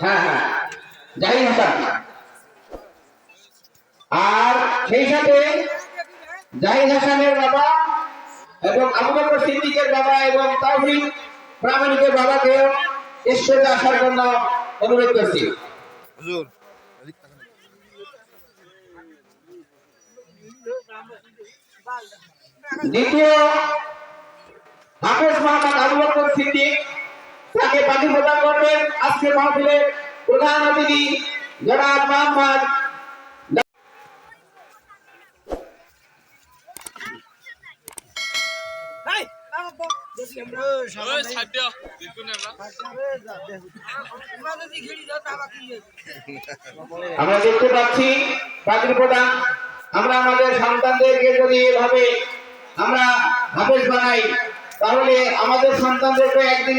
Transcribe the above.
হ্যাঁ হ্যাঁ। হাসান। আর সেই সাথে জাহিদ হাসানের বাবা এবং আবু বকর সিদ্দিকের বাবা এবং তাওহিদ প্রামাণিকের বাবাকেও স্টেজে আসার জন্য অনুরোধ করছি। হুজুর। দ্বিতীয় হাফেজ মোহাম্মদ আবু বকর সিদ্দিক তাকে পাখি প্রদান করবেন। আজকে মাহফিলের প্রধান অতিথি জনাব মোহাম্মদ আমরা দেখতে পাচ্ছি পাখির প্রধান। আমরা আমাদের সন্তানদেরকে যদি এভাবে আমরা হাফেজ বানাই তাহলে আমাদের সন্তানদেরকে একদিন